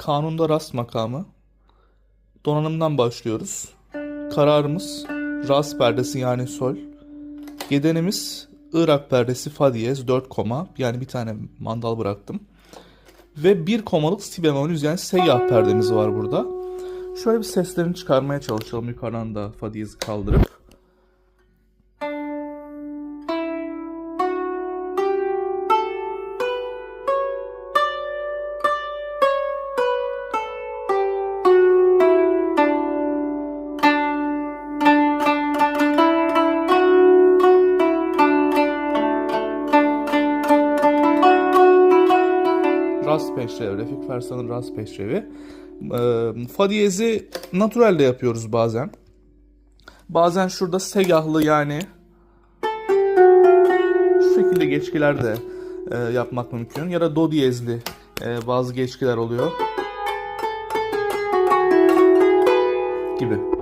Kanunda rast makamı. Donanımdan başlıyoruz. Kararımız rast perdesi yani sol. Gedenimiz Irak perdesi fa diyez 4 koma yani bir tane mandal bıraktım. Ve bir komalık si bemol yani seyyah perdemiz var burada. Şöyle bir seslerini çıkarmaya çalışalım yukarıdan da fa diyezi kaldırıp. Rast peşrevi, Refik Fersan'ın Rast peşrevi. Ee, fa diyezi naturalde yapıyoruz bazen. Bazen şurada segahlı yani şu şekilde geçkiler de e, yapmak mümkün. Ya da do diyezli e, bazı geçkiler oluyor. Gibi.